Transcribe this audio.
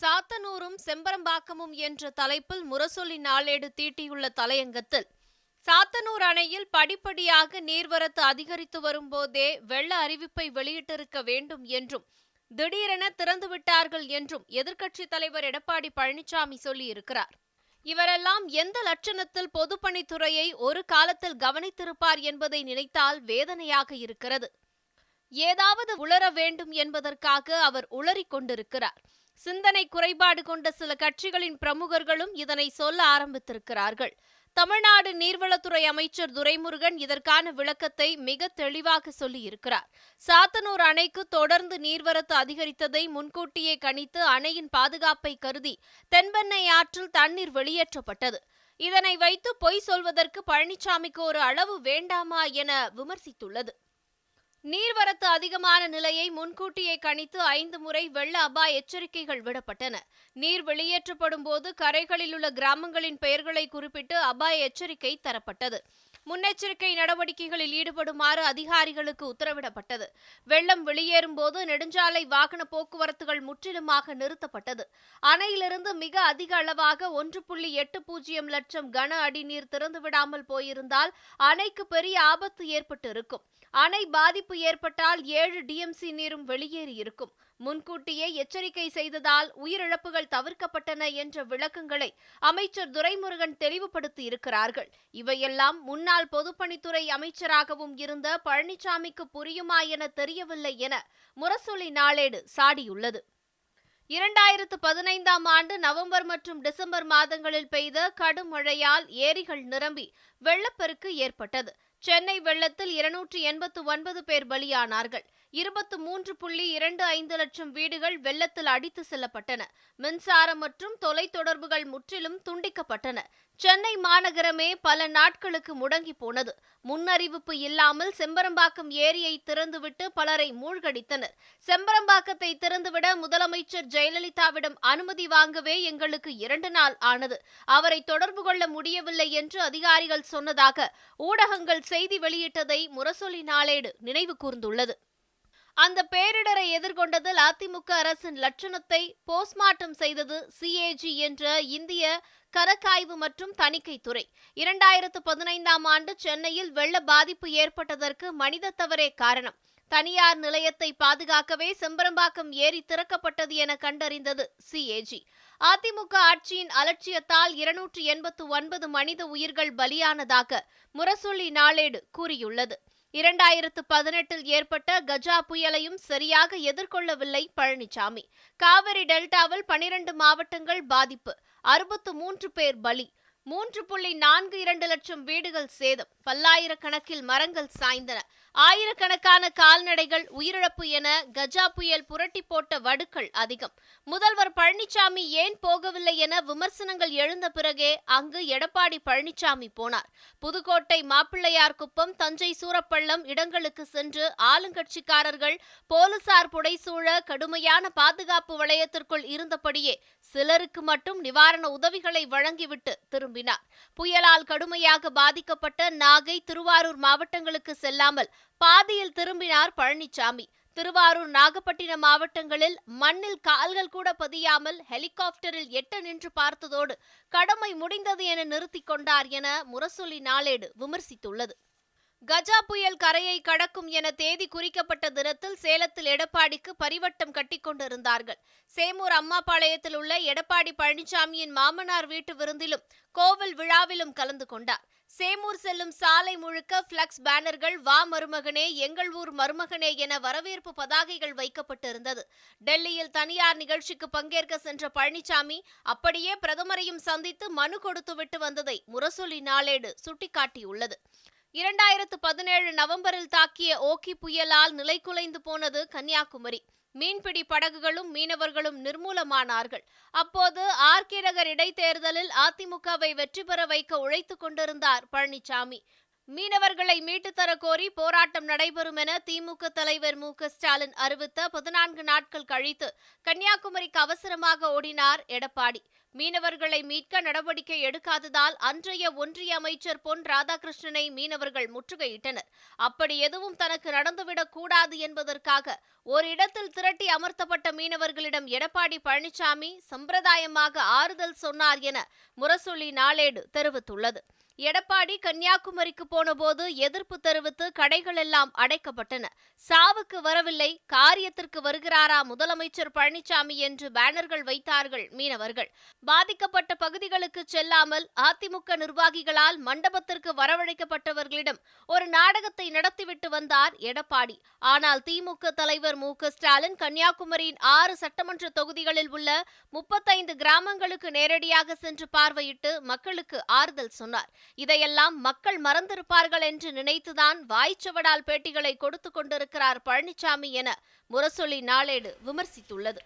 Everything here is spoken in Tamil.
சாத்தனூரும் செம்பரம்பாக்கமும் என்ற தலைப்பில் முரசொலி நாளேடு தீட்டியுள்ள தலையங்கத்தில் சாத்தனூர் அணையில் படிப்படியாக நீர்வரத்து அதிகரித்து வரும்போதே வெள்ள அறிவிப்பை வெளியிட்டிருக்க வேண்டும் என்றும் திடீரென திறந்துவிட்டார்கள் என்றும் எதிர்க்கட்சித் தலைவர் எடப்பாடி பழனிசாமி சொல்லியிருக்கிறார். இவரெல்லாம் எந்த லட்சணத்தில் பொதுப்பணித்துறையை ஒரு காலத்தில் கவனித்திருப்பார் என்பதை நினைத்தால் வேதனையாக இருக்கிறது. ஏதாவது உளர வேண்டும் என்பதற்காக அவர் உளறிக் கொண்டிருக்கிறார். சிந்தனை குறைபாடு கொண்ட சில கட்சிகளின் பிரமுகர்களும் இதனை சொல்ல ஆரம்பித்திருக்கிறார்கள். தமிழ்நாடு நீர்வளத்துறை அமைச்சர் துரைமுருகன் இதற்கான விளக்கத்தை மிக தெளிவாக சொல்லியிருக்கிறார். சாத்தனூர் அணைக்கு தொடர்ந்து நீர்வரத்து அதிகரித்ததை முன்கூட்டியே கணித்து அணையின் பாதுகாப்பை கருதி தென்பெண்ணை ஆற்றில் தண்ணீர் வெளியேற்றப்பட்டது. இதனை வைத்து பொய் சொல்வதற்கு பழனிசாமிக்கு ஒரு அளவு வேண்டாமா என விமர்சித்துள்ளது. நீர்வரத்து அதிகமான நிலையை முன்கூட்டியே கணித்து ஐந்து முறை வெள்ள அபாய எச்சரிக்கைகள் விடப்பட்டன. நீர் வெளியேற்றப்படும் போது கரைகளில் உள்ள கிராமங்களின் பெயர்களை குறிப்பிட்டு அபாய எச்சரிக்கை தரப்பட்டது. முன்னெச்சரிக்கை நடவடிக்கைகளில் ஈடுபடுமாறு அதிகாரிகளுக்கு உத்தரவிடப்பட்டது. வெள்ளம் வெளியேறும் போது நெடுஞ்சாலை வாகன போக்குவரத்துகள் முற்றிலுமாக நிறுத்தப்பட்டது. அணையிலிருந்து மிக அதிக அளவாக ஒன்று புள்ளி எட்டு பூஜ்ஜியம் லட்சம் கன அடி நீர் திறந்து விடாமல் போயிருந்தால் அணைக்கு பெரிய ஆபத்து ஏற்பட்டு இருக்கும் அணை பாதிப்பு ஏற்பட்டால் ஏழு டிஎம்சி நீரும் வெளியேறி இருக்கும். முன்கூட்டியே எச்சரிக்கை செய்ததால் உயிரிழப்புகள் தவிர்க்கப்பட்டன என்ற விளக்கங்களை அமைச்சர் துரைமுருகன் தெளிவுபடுத்தி இருக்கிறார்கள். இவையெல்லாம் முன்னாள் பொதுப்பணித்துறை அமைச்சராகவும் இருந்த பழனிசாமிக்கு புரியுமா என தெரியவில்லை என முரசொலி நாளேடு சாடியுள்ளது. இரண்டாயிரத்து பதினைந்தாம் ஆண்டு நவம்பர் மற்றும் டிசம்பர் மாதங்களில் பெய்த கடும் மழையால் ஏரிகள் நிரம்பி வெள்ளப்பெருக்கு ஏற்பட்டது. சென்னை வெள்ளத்தில் இருநூற்றி எண்பத்து ஒன்பது பேர் பலியானார்கள். இருபத்து மூன்று புள்ளி இரண்டு ஐந்து லட்சம் வீடுகள் வெள்ளத்தில் அடித்து செல்லப்பட்டன. மின்சாரம் மற்றும் தொலைத்தொடர்புகள் முற்றிலும் துண்டிக்கப்பட்டன. சென்னை மாநகரமே பல நாட்களுக்கு முடங்கி போனது. முன்னறிவிப்பு இல்லாமல் செம்பரம்பாக்கம் ஏரியை திறந்துவிட்டு பலரை மூழ்கடித்தனர். செம்பரம்பாக்கத்தை திறந்துவிட முதலமைச்சர் ஜெயலலிதாவிடம் அனுமதி வாங்கவே எங்களுக்கு இரண்டு நாள் ஆனது. அவரை தொடர்பு கொள்ள முடியவில்லை என்று அதிகாரிகள் சொன்னதாக ஊடகங்கள் செய்தி வெளியிட்டதை முரசொலி நாளேடு நினைவு கூர்ந்துள்ளது. அந்த பேரிடரை எதிர்கொண்டதில் அதிமுக அரசின் லட்சணத்தை போஸ்ட்மார்ட்டம் செய்தது சிஏஜி என்ற இந்திய கரக்காய்வு மற்றும் தணிக்கை துறை. இரண்டாயிரத்து பதினைந்தாம் ஆண்டு சென்னையில் வெள்ள பாதிப்பு ஏற்பட்டதற்கு மனித தவறே காரணம். தனியார் நிலையத்தை பாதுகாக்கவே செம்பரம்பாக்கம் ஏரி திறக்கப்பட்டது என கண்டறிந்தது சிஏஜி. அதிமுக ஆட்சியின் அலட்சியத்தால் இருநூற்று எண்பத்து ஒன்பது மனித உயிர்கள் பலியானதாக முரசொலி நாளேடு கூறியுள்ளது. இரண்டாயிரத்து பதினெட்டில் ஏற்பட்ட கஜா புயலையும் சரியாக எதிர்கொள்ளவில்லை பழனிசாமி காவிரி டெல்டாவில் பனிரண்டு மாவட்டங்கள் பாதிப்பு அறுபத்து மூன்று பேர் பலி மூன்று புள்ளி நான்கு இரண்டு லட்சம் வீடுகள் சேதம். பல்லாயிரக்கணக்கில் மரங்கள் சாய்ந்தன. ஆயிரக்கணக்கான கால்நடைகள் உயிரிழப்பு என கஜா புயல் புரட்டி போட்ட வடுக்கள் அதிகம். முதல்வர் பழனிசாமி ஏன் போகவில்லை என விமர்சனங்கள் எழுந்த பிறகே அங்கு எடப்பாடி பழனிசாமி போனார். புதுக்கோட்டை மாப்பிள்ளையார் குப்பம் தஞ்சை சூரப்பள்ளம் இடங்களுக்கு சென்று ஆளுங்கட்சிக்காரர்கள் போலீசார் புடைசூழ கடுமையான பாதுகாப்பு வளையத்திற்குள் இருந்தபடியே சிலருக்கு மட்டும் நிவாரண உதவிகளை வழங்கிவிட்டு திரும்பினார். புயலால் கடுமையாக பாதிக்கப்பட்ட நாகை திருவாரூர் மாவட்டங்களுக்கு செல்லாமல் பாதியில் திரும்பினார் பழனிசாமி திருவாரூர் நாகப்பட்டினம் மாவட்டங்களில் மண்ணில் கால்கள் கூட பதியாமல் ஹெலிகாப்டரில் எட்ட நின்று பார்த்ததோடு கடமை முடிந்தது என நிறுத்திக் கொண்டார் என முரசொலி நாளேடு விமர்சித்துள்ளது. கஜா புயல் கரையை கடக்கும் என தேதி குறிக்கப்பட்ட தினத்தில் சேலத்தில் எடப்பாடிக்கு பரிவட்டம் கட்டிக்கொண்டிருந்தார்கள் சேமூர் அம்மாபாளையத்தில் உள்ள எடப்பாடி பழனிசாமியின் மாமனார் வீட்டு விருந்திலும் கோவில் விழாவிலும் கலந்து கொண்டார். சேமூர் செல்லும் சாலை முழுக்க பிளக்ஸ் பேனர்கள் வா மருமகனே எங்கள் ஊர் மருமகனே என வரவேற்பு பதாகைகள் வைக்கப்பட்டிருந்தது. டெல்லியில் தனியார் நிகழ்ச்சிக்கு பங்கேற்க சென்ற பழனிசாமி அப்படியே பிரதமரையும் சந்தித்து மனு கொடுத்துவிட்டு வந்ததை முரசொலி நாளேடு சுட்டிக்காட்டியுள்ளது. இரண்டாயிரத்து பதினேழு நவம்பரில் தாக்கிய ஓகி புயலால் நிலைகுலைந்து போனது கன்னியாகுமரி. மீன்பிடி படகுகளும் மீனவர்களும் நிர்மூலமானார்கள். அப்போது ஆர்கே நகர் இடைத்தேர்தலில் அதிமுகவை வெற்றி பெற வைக்க உழைத்துக் கொண்டிருந்தார் பழனிசாமி மீனவர்களை மீட்டு தர கோரி போராட்டம் நடைபெறும் என திமுக தலைவர் மு. க. ஸ்டாலின் அறிவித்த பதினான்கு நாட்கள் கழித்து கன்னியாகுமரிக்கு அவசரமாக ஓடினார் எடப்பாடி. மீனவர்களை மீட்க நடவடிக்கை எடுக்காததால் அன்றைய ஒன்றிய அமைச்சர் பொன் ராதாகிருஷ்ணனை மீனவர்கள் முற்றுகையிட்டனர். அப்படி எதுவும் தனக்கு நடந்துவிடக் கூடாது என்பதற்காக ஒரு இடத்தில் திரட்டி அமர்த்தப்பட்ட மீனவர்களிடம் எடப்பாடி பழனிசாமி சம்பிரதாயமாக ஆறுதல் சொன்னார் என முரசொலி நாளேடு தெரிவித்துள்ளது. எடப்பாடி கன்னியாகுமரிக்கு போனபோது எதிர்ப்பு தெரிவித்து கடைகள் எல்லாம் அடைக்கப்பட்டன. சாவுக்கு வரவில்லை காரியத்திற்கு வருகிறாரா முதலமைச்சர் பழனிசாமி என்று பேனர்கள் வைத்தார்கள் மீனவர்கள். பாதிக்கப்பட்ட பகுதிகளுக்கு செல்லாமல் அதிமுக நிர்வாகிகளால் மண்டபத்திற்கு வரவழைக்கப்பட்டவர்களிடம் ஒரு நாடகத்தை நடத்திவிட்டு வந்தார் எடப்பாடி. ஆனால் திமுக தலைவர் மு. க. ஸ்டாலின் கன்னியாகுமரியின் ஆறு சட்டமன்ற தொகுதிகளில் உள்ள முப்பத்தைந்து கிராமங்களுக்கு நேரடியாக சென்று பார்வையிட்டு மக்களுக்கு ஆறுதல் சொன்னார். இதையெல்லாம் மக்கள் மறந்திருப்பார்கள் என்று நினைத்துதான் வாய்ச்சவடால் பேட்டிகளை கொடுத்து கொண்டிருக்கிறார் பழனிசாமி என முரசொலி நாளேடு விமர்சித்துள்ளது.